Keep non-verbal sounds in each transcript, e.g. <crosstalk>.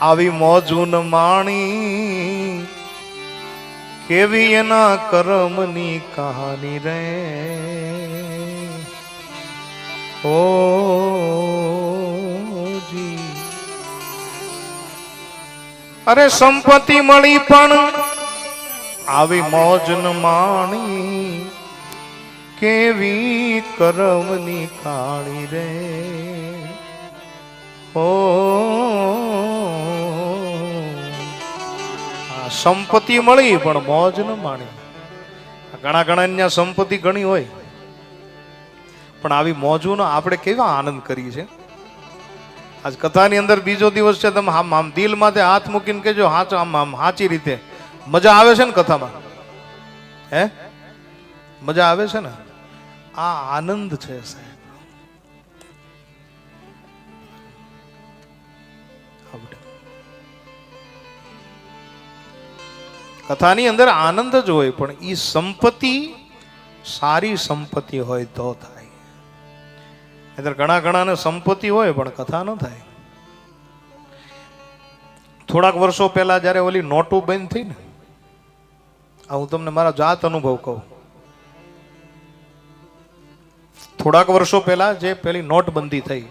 આવી મોજુન માણી. કેવી એના કરમની કહાની રે. ઓ અરે સંપત્તિ મળી પણ આવી મોજન માણી. કેવી કરમની કાળી રે. ઓ સંપત્તિ મળી, પણ મોજ ન માણી. ઘણા ઘણા સંપત્તિ ઘણી હોય. પણ આવી મોજુનો આપણે કેવા આનંદ કરીએ છીએ? આજ કથાની અંદર બીજો દિવસ છે, તમે આમ આમ દિલ હાથ મૂકીને કેજો હાચ, આમ આમ સાચી રીતે. મજા આવે છે ને કથામાં? હે? મજા આવે છે ને? આ આનંદ છે સાહેબ. કથાની અંદર આનંદ જ હોય, પણ એ સંપત્તિ, સારી સંપત્તિ હોય તો થાય. નહીંતર ઘણા ઘણાને સંપત્તિ હોય, પણ કથા ન થાય. થોડાક વર્ષો પહેલા જ્યારે ઓલી નોટો બંધ થઈ ને, આ હું તમને મારા જાત અનુભવ કહું. થોડાક વર્ષો પહેલા જે પેલી નોટબંધી થઈ,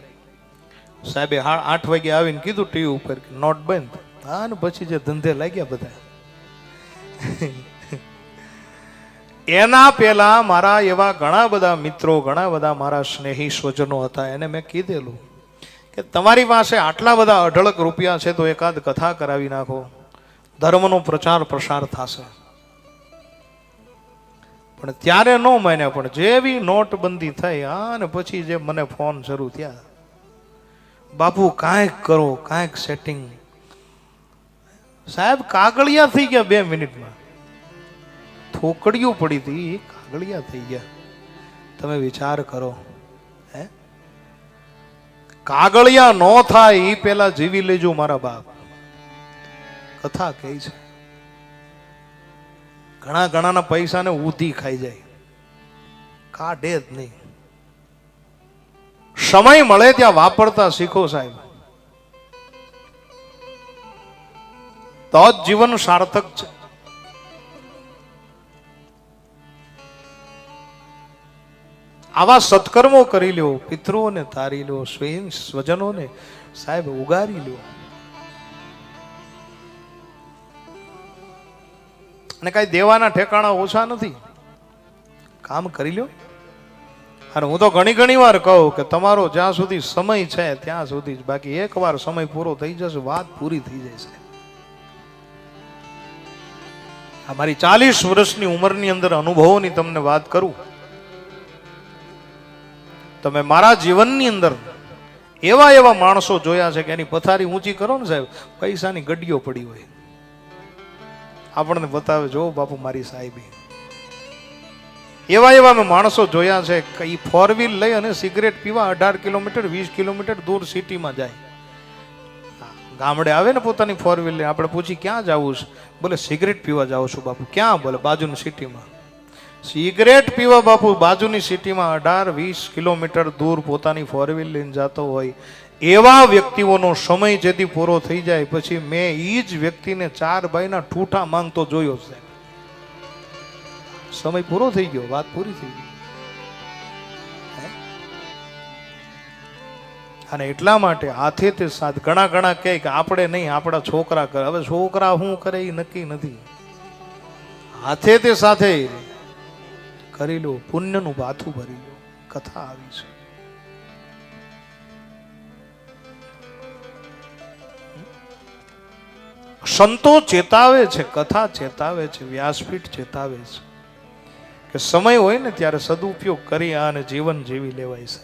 સાહેબે આઠ વાગે આવીને કીધું ટીવી ઉપર નોટ બંધ. હા ને પછી જે ધંધે લાગ્યા બધા. <laughs> એના પહેલા મારા એવા ઘણા બધા મિત્રો, ઘણા બધા મારા સ્નેહી સ્વજનો હતા. એને મેં કીધેલું કે તમારી પાસે આટલા બધા અઢળક રૂપિયા છે તો એકાદ કથા કરાવી નાખો. ધર્મનો પ્રચાર પ્રસાર થશે. પણ ત્યારે ન માન્યા, પણ જેવી નોટબંધી થઈ હા ને પછી જે મને ફોન શરૂ થયા. બાપુ, કાંઈક કરો, કાંઈક સેટિંગ સાહેબ, કાગળિયા થઈ ગયા બે મિનિટમાં. થોકડીઓ પડી હતી એ કાગળિયા થઈ ગયા. તમે વિચાર કરો, હે? કાગળિયા નો થાય એ પેલા જીવી લેજો મારા બાપ. કથા કહે છે. ઘણા ઘણાના પૈસાને ઉધી ખાઈ જાય. કાઢે જ નહીં. સમય મળે ત્યાં વાપરતા શીખો સાહેબ. તો જ જીવન સાર્થક છે. આવા સત્કર્મો કરી લ્યો, પિતૃઓને તારી લો સ્વયં સ્વજનોને સાહેબ ઉગારી લ્યો. અને કાંઈ દેવાના ઠેકાણા ઓછા નથી. કામ કરી લ્યો. અને હું તો ઘણી ઘણી વાર કહું કે તમારો જ્યાં સુધી સમય છે ત્યાં સુધી જ, બાકી એકવાર સમય પૂરો થઈ જશે, વાત પૂરી થઈ જશે. આ મારી ચાલીસ વર્ષની ઉંમરની અંદર અનુભવોની તમને વાત કરું? તમે મારા જીવનની અંદર એવા એવા માણસો જોયા છે કે એની પથારી ઊંચી કરો ને સાહેબ, પૈસાની ગડીઓ પડી હોય. આપણને બતાવે, જો બાપુ મારી સાહેબી. એવા એવા મેં માણસો જોયા છે કે એ ફોર વ્હીલ લઈ અને સિગરેટ પીવા અઢાર કિલોમીટર, વીસ કિલોમીટર દૂર સિટીમાં જાય. ગામડે આવે ને પોતાની ફોર વ્હીલર આપણે પૂછી, ક્યાં જવું છે? બોલે, સિગરેટ પીવા જાઉં છું બાપુ. ક્યાં? બોલે, બાજુની સિટીમાં. સિગરેટ પીવા બાપુ, બાજુની સિટીમાં અઢાર વીસ કિલોમીટર દૂર પોતાની ફોર વ્હીલ લઈને જતો હોય. એવા વ્યક્તિઓનો સમય જેથી પૂરો થઈ જાય. પછી મેં એ જ વ્યક્તિને ચાર ભાઈના ઠૂઠા માંગતો જોયો છે. સમય પૂરો થઈ ગયો, વાત પૂરી થઈ ગઈ. અને એટલા માટે હાથે તે સાથ ઘણા ઘણા કહે કે આપણે નહીં, આપણા છોકરા કરે. હવે છોકરા શું કરે એ નક્કી નથી. હાથે તે સાથે કરી લો, પુણ્યનું ભાથું ભરી લો. કથા આવી છે. સંતો ચેતાવે છે, કથા ચેતાવે છે, વ્યાસપીઠ ચેતાવે છે. કે સમય હોય ને ત્યારે સદુપયોગ કરી અને જીવન જીવી લેવાય છે